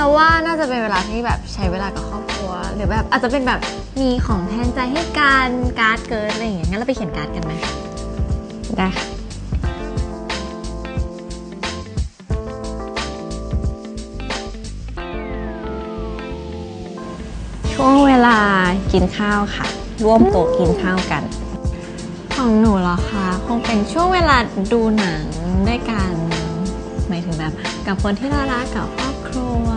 เราว่าน่าจะเป็นเวลาที่แบบใช้เวลากับครอบครัว หรือแบบอาจจะเป็นแบบมีของแทนใจให้การการ์ดเกิร์ดอะไรอย่างเงี้ยงั้นเราไปเขียนการ์ดกันไหมได้ค่ะช่วงเวลากินข้าวค่ะ ร่วมโต๊ะกินข้าวกัน ของหนูเหรอคะคงเป็นช่วงเวลาดูหนังด้วยกันหมายถึงแบบกับคนที่เรารักกับครอบครัว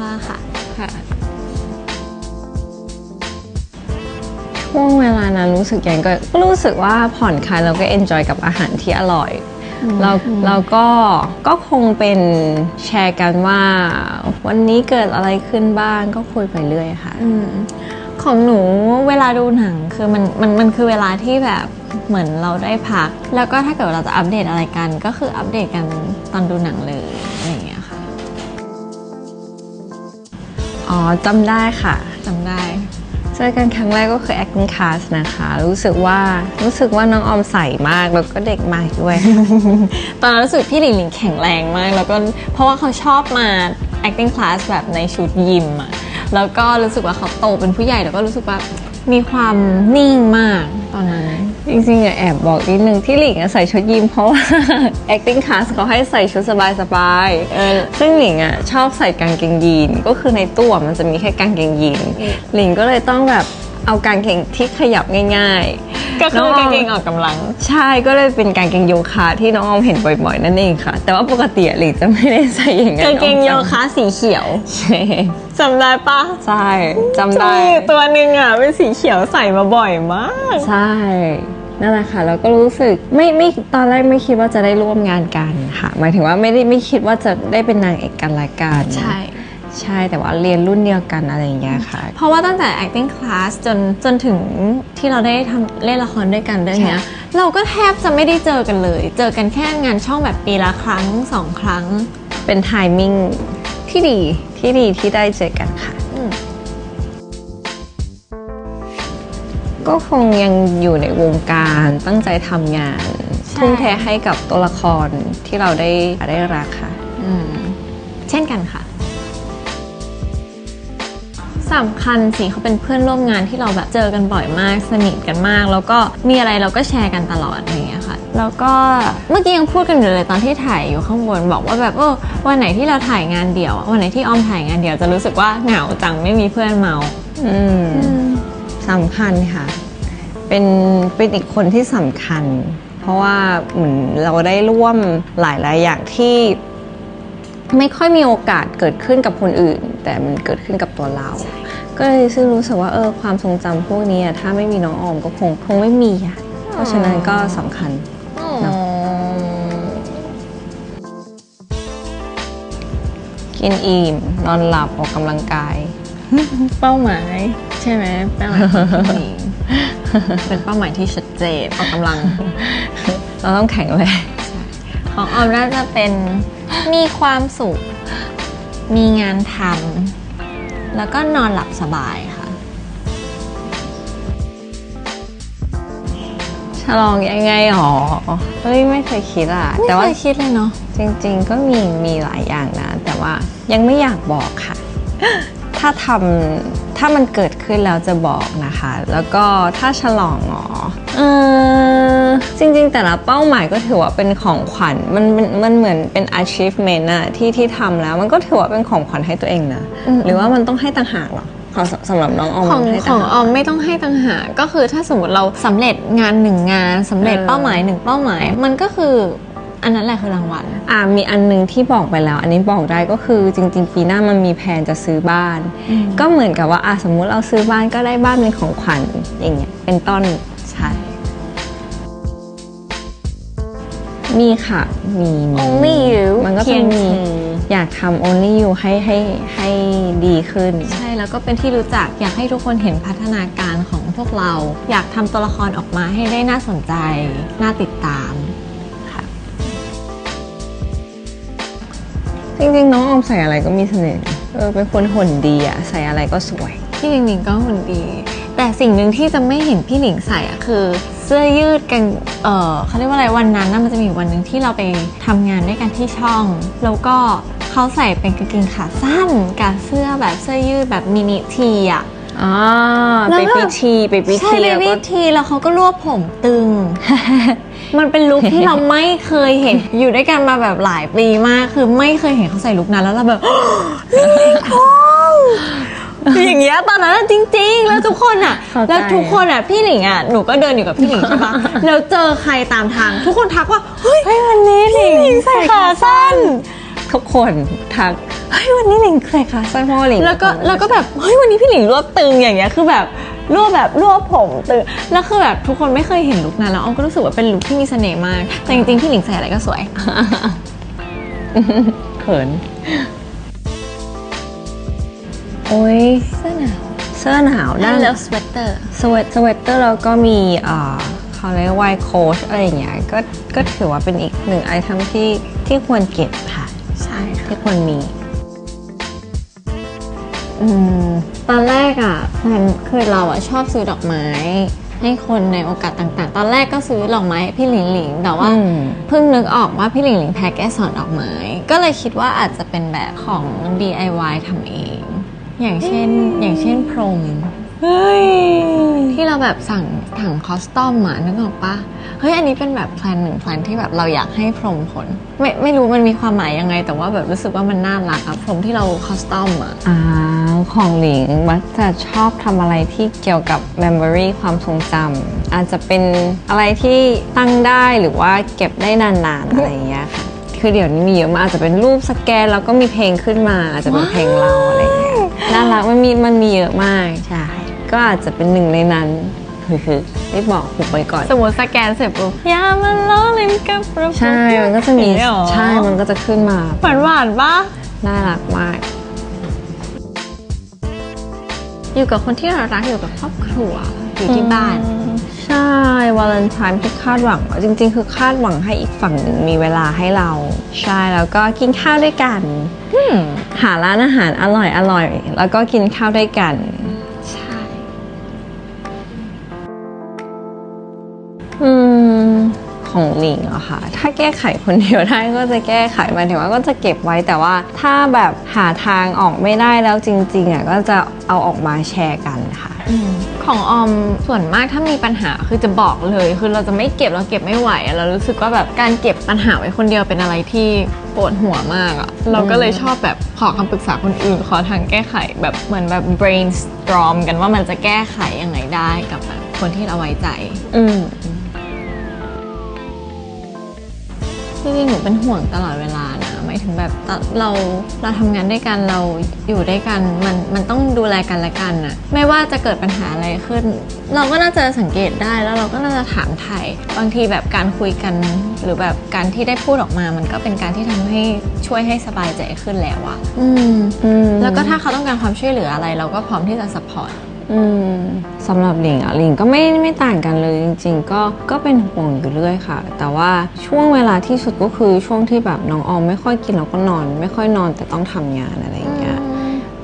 ช่วงเวลานั้นรู้สึกยังไงก็ก็รู้สึกว่าผ่อนคลายแล้วก็เอนจอยกับอาหารที่อร่อยแล้วแล้วก็ก็คงเป็นแชร์กันว่า วันนี้เกิดอะไรขึ้นบ้างก็คุยไปเรื่อยค่ะอืมของหนูเวลาดูหนังคือมันมันมันคือเวลาที่แบบเหมือนเราได้พัก แล้วก็ถ้าเกิดเราจะอัปเดตอะไรกัน ก็คืออัปเดตกันตอนดูหนังเลยอะไรอย่างเงี้ยค่ะ อ๋อจำได้ค่ะจำได้เจอกันครั้งแรกก็คือ acting class นะคะ รู้สึกว่ารู้สึกว่าน้องออมใสมากแล้วก็เด็กมากด้วย ตอนนั้นรู้สึกพี่หลิงหลิงแข็งแรงมาก แล้วก็เพราะว่าเขาชอบมา acting class แบบในชุดยิมอะแล้วก็รู้สึกว่าเขาโตเป็นผู้ใหญ่แล้วก็รู้สึกว่ามีความนิ่งมากตอนนั้น จริงๆอะแอบบอกนิดนึงที่หลิงอะใส่ชุดยิมเพราะว่า acting class เขาให้ใส่ชุดสบายๆเออซึ่งหลิงอะชอบใส่กางเกงยีนก็คือในตู้อะมันจะมีแค่กางเกงยีนหลิงก็เลยต้องแบบ เอากางเกงที่ขยับง่ายๆก็คือน้งกางเกงมออกกำลัง ใช่ก็เลยเป็นกางเกงโยคะที่น้องออมเห็นบ่อยๆ นั่นเองค่ะ แต่ว่าปกติอะหลิงจะไม่ได้ใส่อย่างนั้นกางเกงโยคะสีเขียวใช่จำได้ปะใช่จำได้ มีตัวหนึ่งอะเป็นสีเขียวใส่มาบ่อยมาก ใช่ นั่นแหละค่ะแล้วก็รู้สึกไม่ไม่ตอนแรกไม่คิดว่าจะได้ร่วมงานกันค่ะ หมายถึงว่าไม่ได้ไม่คิดว่าจะได้เป็นนางเอกกันละกัน ใช่ใช่แต่ว่าเรียนรุ่นเดียวกันอะไรอย่างเงี้ยค่ะ เพราะว่าตั้งแต่ acting class จนจนถึงที่เราได้ทำเล่นละครด้วยกันเรื่องเนี้ย เราก็แทบจะไม่ได้เจอกันเลย เจอกันแค่งานช่องแบบปีละครั้งสองครั้ง เป็นไทมิ่งที่ดีที่ดีที่ได้เจอกันค่ะอืมก็คงยังอยู่ในวงการตั้งใจทำงานทุ่มเทให้กับตัวละครที่เราได้ได้รักค่ะอืมเช่นกันค่ะ สำคัญสิเขาเป็นเพื่อนร่วมงานที่เราแบบเจอกันบ่อยมากสนิทกันมาก แล้วก็มีอะไรเราก็แชร์กันตลอดอะไรอย่างเงี้ยค่ะ แล้วก็เมื่อกี้ยังพูดกันอยู่เลยตอนที่ถ่ายอยู่ข้างบนบอกว่าแบบเออวันไหนที่เราถ่ายงานเดี่ยววันไหนที่ออมถ่ายงานเดี่ยวจะรู้สึกว่าเหงาจังไม่มีเพื่อนเมาอืมสำคัญค่ะ เป็นเป็นอีกคนที่สำคัญ เพราะว่าเหมือนเราได้ร่วมหลายๆอย่างที่ไม่ค่อยมีโอกาสเกิดขึ้นกับคนอื่น แต่มันเกิดขึ้นกับตัวเรา ก็เลยซึ่งรู้สึกว่าเออความทรงจำพวกนี้อะถ้าไม่มีน้องออมก็คงคงไม่มีอะเพราะฉะนั้นก็สำคัญ เนอะ กินอิ่มนอนหลับออกกำลังกาย เป้าหมายใช่ไหมเป้าหมายของผู้หญิงเป็นเป้าหมายที่ชัดเจนออกกำลัง เราต้องแข็งแรงของออมน่าจะเป็นมีความสุข มีงานทำ แล้วก็นอนหลับสบายค่ะ ฉลองยังไงหรอเฮ้ยไม่เคยคิดอะแต่แต่ว่าว่าคิดเลยเนาะจริงๆก็มีมีหลายอย่างนะ แต่ว่ายังไม่อยากบอกค่ะ ถ้าทำ ถ้ามันเกิดขึ้นแล้วจะบอกนะคะ แล้วก็ถ้าฉลองอ๋อเออจริงๆ แต่ละเป้าหมายก็ถือว่าเป็นของขวัญมันมันมันเหมือนเป็น achievement อะที่ที่ทำแล้วมันก็ถือว่าเป็นของขวัญให้ตัวเองนะ หรือว่ามันต้องให้ต่างหากเหรอของสสำหรับน้องออมของมันให้ขต่าองงหาก ออมไม่ต้องให้ต่างหากก็คือถ้าสมมติเราสำเร็จงานหนึ่งงานสำเร็จเออ เป้าหมายหนึ่งเป้าหมาย มันก็คือ อันนั้นแหละคือรางวัลอ่ามีอันหนึงที่บอกไปแล้ว อันนี้บอกได้ก็คือจริง ๆ ปีหน้ามันมีแผนจะซื้อบ้านอืมก็เหมือนกับว่าอะสมมุติเราซื้อบ้านก็ได้บ้านเป็นของขวัญอย่างเงี้ยเป็นต้นใช่มีค่ะมีมี Only you มันก็เพีจะยงมีเธออยากทำ only you ให้ให้ให้ดีขึ้น ใช่แล้วก็เป็นที่รู้จักอยากให้ทุกคนเห็นพัฒนาการของพวกเรา อยากทำตัวละครออกมาให้ได้น่าสนใจ น่าติดตาม จริงๆ น้องออมใส่อะไรก็มีเสน่ห์เออเป็นคนหุ่นดีอะใส่อะไรก็สวย พี่หนิงหลิงก็หุ่นดี แต่สิ่งหนึ่งที่จะไม่เห็นพี่หนิงใส่อะคือ เสื้อยืดกันเออเขาเรียกว่าอะไรวันนั้นนะมันจะมีวันหนึ่งที่เราไปทำงานด้วยกันที่ช่อง แล้วก็เขาใส่เป็นกางเกงขาสั้นกับเสื้อแบบเสื้อยืดแบบมินิทีอะ อ่าแล้วเบแบบบี้ทีเบบี้ใช่ทีเบแล้วก็บี้ทีแล้วเขาก็รวบผมตึง มันเป็นลุคที่เราไม่เคยเห็น อยู่ด้วยกันมาแบบหลายปีมากคือไม่เคยเห็นเขาใส่ลุคนั้นแล้วเราแบบนี่คงอย่างเงี้ยตอนนั้นอะจริง ๆ แล้วทุกคนอะ เข้าใจ แล้วทุกคนอะพี่หลิงอะหนูก็เดินอยู่กับพี่หลิงใช่ปะแล้วเจอใครตามทาง ทุกคนทักว่าเฮ้ยวันนี้หลิงใส่ขาสั้น ทุกคนทัก เฮ้ยวันนี้หลิงใส่ขาสั้นเพราะว่าหลิงแล้วก็แล้วก็แบบเฮ้ยวันนี้พี่หลิงรวบตึงอย่างเงี้ยคือแบบรวบแบบรวบผมตึงแล้วคือแบบทุกคนไม่เคยเห็นลุคนั้นแล้วออมก็รู้สึกว่าเป็นลุคที่มีเสน่ห์มาก แต่จริงๆพี่หลิงใส่อะไรก็สวยเขินโอ้ยเสื้อหนาวเสื้อหนาวด้าด้านนเลิฟสเวตเตอร์สเวตสเวตเตอร์แล้วก็มีอ่าเขาเรียกว่าไวโค้ชอะไรอย่างเงี้ยก็ก็ถือว่าเป็นอีกหนึ่งไอเทมที่ที่ควรเก็บค่ะ ใช่ค่ะที่ควรมี อืมตอนแรกอะมันคือเราอะชอบซื้อดอกไม้ ให้คนในโอกาสต่างๆ ตอนแรกก็ซื้อดอกไม้ให้พี่หลิงหลิงแต่ว่าอืม เพิ่งนึกออกว่าพี่หลิงหลิงแพ้แก้สอนดอกไม้ ก็เลยคิดว่าอาจจะเป็นแบบของ DIY ทำเอง อย่างเช่นอย่างเช่นพรม เฮ้ย ที่เราแบบสั่งถังคอสตอมมานึกออกปะเฮ้ย อันนี้เป็นแบบแพลนหนึ่งแพลนที่แบบเราอยากให้พรมขนไม่ไม่รู้มันมีความหมายยังไง แต่ว่าแบบรู้สึกว่ามันน่ารักอะพรมที่เราคอสตอมอะอ่าของหลิงมักจะชอบทำอะไรที่เกี่ยวกับ memory ความทรงจำอาจจะเป็นอะไรที่ตั้งได้หรือว่าเก็บได้นานๆอะไรอย่างเงี้ยค่ะคือเดี๋ยวนี้มีเยอะมากอาจจะเป็นรูปสแกนแล้วก็มีเพลงขึ้นมา อาจจะเป็นเพลงเราอะไรอย่างเงี้ยน่ารักมันมีมันมีเยอะมากใช่ ก็อาจจะเป็นหนึ่งในนั้นคือๆไม่บอกผูกไว้ก่อน สมมติสแกนเสร็จปุ๊บอย่ามาล้อเล่นกับเราใช่ มันก็จะมีอย่างเงี้ยเหรอใช่ มันก็จะขึ้นมา หวานหวานๆปะน่ารักมาก อยู่กับคนที่เรารักอยู่กับครอบครัว อยู่ที่บ้าน ใช่วาเลนไทน์ที่คาดหวัง จริง ๆ คือคาดหวังให้อีกฝั่งหนึ่งมีเวลาให้เรา ใช่ แล้วก็กินข้าวด้วยกันอืมหาร้านอาหารอร่อยอร่อย แล้วก็กินข้าวด้วยกัน ของหลิงเหรอคะถ้าแก้ไขคนเดียวได้ก็จะแก้ไขหมายถึงว่าก็จะเก็บไว้แต่ว่าถ้าแบบหาทางออกไม่ได้แล้วจริงๆอะก็จะเอาออกมาแชร์กันค่ะ ของออมส่วนมากถ้ามีปัญหาคือจะบอกเลยคือเราจะไม่เก็บเราเก็บไม่ไหวอะเรารู้สึกว่าแบบการเก็บปัญหาไว้คนเดียวเป็นอะไรที่ปวดหัวมากอะเราก็เลยชอบแบบขอคำปรึกษาคนอื่น ขอทางแก้ไขแบบเหมือนแบบ brainstorm กันว่ามันจะแก้ไขยังไงได้กับแบบคนที่เราไว้ใจ อืม จริงๆหนูเป็นห่วงตลอดเวลานะหมายถึงแบบตอนเราเราทำงานด้วยกันเราอยู่ด้วยกันมันมันต้องดูแลกันและกันน่ะไม่ว่าจะเกิดปัญหาอะไรขึ้น เราก็น่าจะสังเกตได้แล้วเราก็น่าจะถามไทยบางทีแบบการคุยกัน หรือแบบการที่ได้พูดออกมา มันก็เป็นการที่ทำให้ช่วยให้สบายใจขึ้นแล้วอะอืมอืมแล้วก็ถ้าเขาต้องการความช่วยเหลืออะไร เราก็พร้อมที่จะสปอร์ต อืมสำหรับหลิงอะหลิงก็ไม่ไม่ต่างกันเลยจริง ๆ ก็ก็เป็นห่วงอยู่เรื่อยค่ะ แต่ว่าช่วงเวลาที่สุดก็คือช่วงที่แบบน้องออมไม่ค่อยกินแล้วก็นอน ไม่ค่อยนอนแต่ต้องทำงานอะไร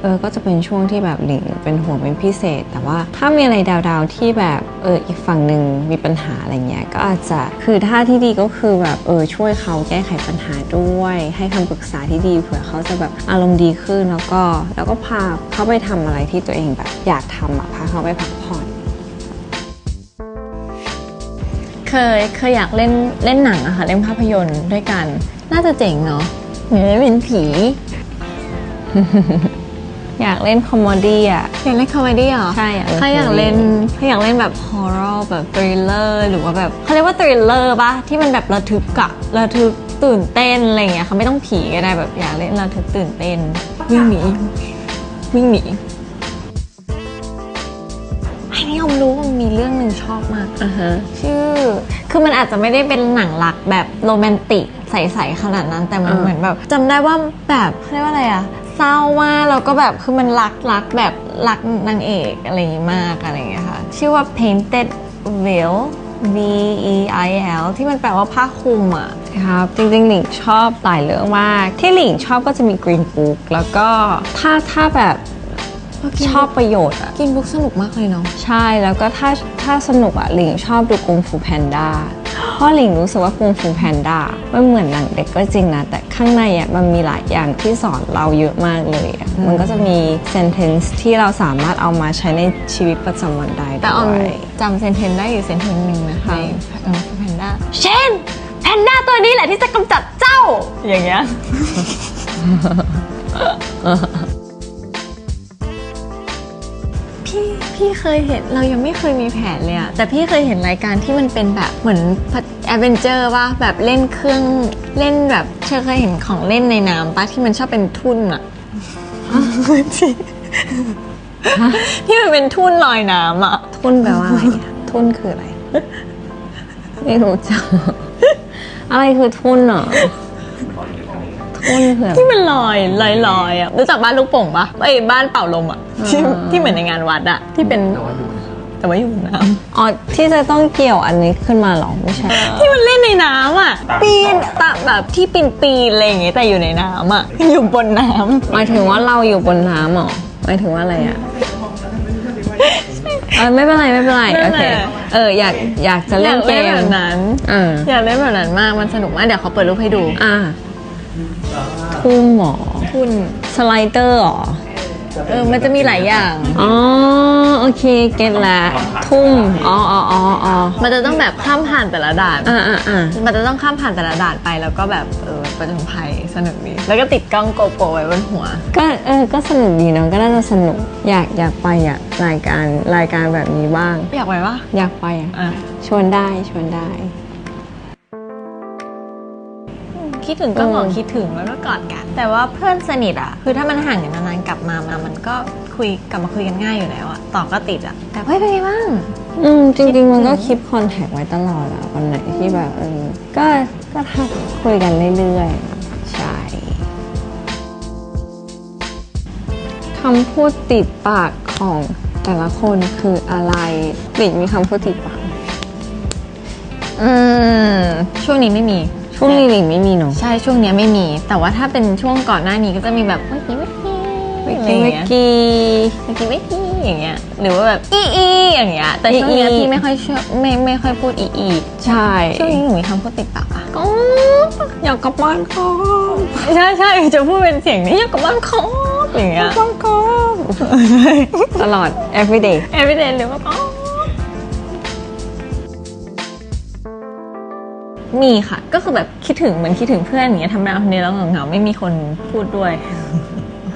เออก็จะเป็นช่วงที่แบบหลิงเป็นห่วงเป็นพิเศษ แต่ว่าถ้ามีอะไรดาวๆที่แบบเอออีกฝั่งหนึ่งมีปัญหาอะไรเงี้ยก็อาจจะคือท่าที่ดีก็คือแบบเออช่วยเขาแก้ไขปัญหาด้วย ให้คำปรึกษาที่ดีเผื่อเขาจะแบบอารมณ์ดีขึ้นแล้วก็แล้วก็พาเขาไปทำอะไรที่ตัวเองแบบอยากทำอะพาเขาไปพักผ่อนเคยเคยอยากเล่นเล่นหนังอะค่ะเล่นภาพยนตร์ด้วยกัน น่าจะเจ๋งเนาะหนูได้เป็นผี อยากเล่นคอมเมดี้อะอยากเล่นคอมเมดี้เหรอใช่อยากเล่นถ้าอยากเล่นถ้าอยากเล่นแบบฮอร์เรแบบทริลเลอร์หรือว่าแบบเขาเรียกว่าทริลเลอร์ปะที่มันแบบระทึกกะระทึกตื่นเต้นอะไรอย่างเงี้ยเขาไม่ต้องผีก็ได้แบบอยากเล่นระทึกตื่นเต้น วิ่งหนีวิ่งหนีไอ้นี่ผมรู้ว่ามันมีเรื่องหนึ่งชอบมากอ่าฮะชื่อคือมันอาจจะไม่ได้เป็นหนังรักแบบโรแมนติกใสๆขนาดนั้นแต่มันอ่าเหมือนแบบจำได้ว่าแบบเขาเรียกว่าอะไรอะ เศร้ามากแล้วก็แบบคือมันรักรักแบบรักนางเอกอะไรอย่างงี้มากอะไรอย่างเงี้ยค่ะ ชื่อว่า Painted Veil V E I L ที่มันแปลว่าผ้าคลุมอะครับจริงๆหลิงชอบหลายเรื่องมาก ที่หลิงชอบก็จะมี Green Book แล้วก็ถ้าถ้าแบบชอบประโยชน์อะกินบุ๊กสนุกมากเลยเนาะใช่แล้วก็ถ้าถ้าสนุกอะหลิงชอบดูกงฟูแพนด้าเพราะหลิงรู้สึกว่ากุงฟูแพนด้ามันเหมือนหนังเด็กก็จริงนะ แต่ข้างในอะมันมีหลายอย่างที่สอนเราเยอะมากเลยอะมันก็จะมี sentence ที่เราสามารถเอามาใช้ในชีวิตประจำวันได้แต่ออมด้วยจำเซนเทนได้อยู่เซนเทนหนึ่งนะค่ะในแพนด้าเช่นแพนด้าตัวนี้แหละที่จะกำจัดเจ้าอย่างเงี้ย พี่พี่เคยเห็นเรายังไม่เคยมีแผนเลยอะแต่พี่เคยเห็นรายการที่มันเป็นแบบเหมือนแอดเวนเจอร์ป่ะแบบเล่นเครื่องเล่นแบบเธอเคยเห็นของเล่นในน้ำป่ะที่มันชอบเป็นทุ่นอะที่ที่มันเป็นทุ่นลอยน้ำอะทุนแปลว่าอะไรอะทุนคืออะไร ไม่รู้จักอะไรคือทุนอะทุนคือ อะไรที่มันลอยลอยลอยอะรู้จักบ้านลูกโป่งปะไอ้ยบ้านเป่าลมอะที่อ่า ที่เหมือนในงานวัดอะที่เป็นแต่ว่าอยู่บนน้อ๋อที่จะต้องเกี่ยวอันนี้ขึ้นมาเหรอไม่ใช่ำที่มันเล่นในน้ำอะปีนตะแบบที่ปีนปีนอะไรอย่างเงี้ยแต่อยู่ในน้ำอะอยู่บนน้ำหมายถึงว่าเราอยู่บนน้ำเหรอหมายถึงว่าอะไรอะเออไม่เป็นไรไม่เป็นไรนั่โอนเคแหละเอออยากอยากจะอเล่ยานกเกเล่นมแบบนั้นอ่าอยากเล่นแบบนั้นมากมันสนุกมากเดี๋ยวเขาเปิดรูปให้ดู อ่า ทุ่มเหรอทุนสไลเดอร์เหรอ เออ มันจะมีหลายอย่าง อ๋อ โอเค เก็ตละ ทุ่มอ๋ออ๋ออ๋ออ๋อมันจะต้องแบบข้ามผ่านแต่ละด่าน อ่าอ่าอ่ามันจะต้องข้ามผ่านแต่ละด่านไปแล้วก็แบบ เออประจนภัยสนุกดี แล้วก็ติดกล้องโกโปรไว้บนหัว ก็ เออ ก็สนุกดีเนาะ ก็น่าจะสนุก อยาก อยากไปอะรายการ รายการแบบนี้บ้าง อยากไปปะอยากไปอะอะชวนได้ ชวนได้ คิดถึงก็บอกอืมคิดถึงแล้วก็กอดกัน แต่ว่าเพื่อนสนิทอะ คือถ้ามันห่างกันนานๆกลับมามามันก็คุยกลับมาคุยกันง่ายอยู่แล้วอะต่อก็ติดอะแต่เฮ้ยเป็นไงบ้าง อืมจริงๆมันก็คลิปคอนแทคไว้ตลอดอะวันไหนที่แบบเออก็ก็ทักคุยกันเรื่อยๆใช่คำพูดติดปากของแต่ละคนคืออะไรหลิงมีคำพูดติดปาก อืมช่วงนี้ไม่มี ช่วงนี้หลิงไม่มีเนาะใช่ช่วงเนี้ยไม่มี แต่ว่าถ้าเป็นช่วงก่อนหน้านี้ก็จะมีแบบเมื่อกี้เมื่อกี้อะไรอย่างเมื่อเงี้ยกี้เมื่อกี้เมื่อกี้อย่างเงี้ยหรือว่าแบบอีอีอย่างเงี้ยแต่ช่วงเนี้ยอีอีพี่ไม่ค่อยชอบไม่ไม่ค่อยพูดอีอีใช่ช่วงนี้หนูมีคำพูดติดปากอะก็อยากกลับบ้านครับใช่ใช่จะพูดเป็นเสียงนี้อยากกลับบ้านคอบอย่างเงี้ยบ้านครับตลอด everyday everyday เลยว่าก็ มีค่ะ ก็คือแบบคิดถึงเหมือนคิดถึงเพื่อนอย่างเงี้ยทำงานคนเดียวแล้วเหงาๆไม่มีคนพูดด้วย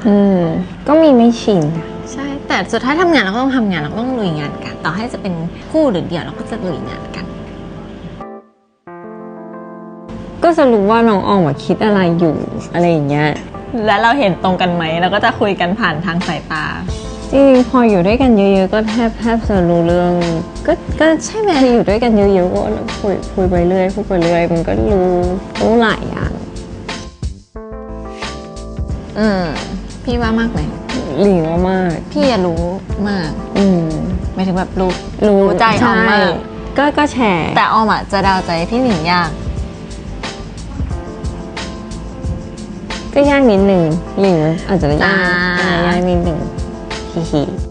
อืม ก็มีไม่ชินอะใช่ แต่สุดท้ายทำงานเราก็ต้องทำงานเราก็ต้องลุยงานกัน ต่อให้จะเป็นคู่หรือเดี่ยวเราก็จะลุยงานกัน ก็จะรู้ว่าน้องออมอะคิดอะไรอยู่อะไรอย่างเงี้ย และเราเห็นตรงกันไหมเราก็จะคุยกันผ่านทางสายตา จริงๆพออยู่ด้วยกันเยอะๆก็แทบแทบจะรู้เรื่อง ก็ก็ใช่ไหมอยู่ด้วยกันเยอะๆก็คุยคุยไปเรื่อยพูดไปเรื่อยมันก็รู้รู้หลายอย่างอืมพี่ว่ามากไหมหลิงว่ามาก พี่อะรู้มาก อืมหมายถึงแบบรู้รู้รู้ใจออมมากใช่ก็ก็แชร์แต่ออมอะจะเดาวใจพี่หนิงยากก็ยากนิดนึงหลิงอาจจะยากอ่ายากนิดนึง ฮิฮิ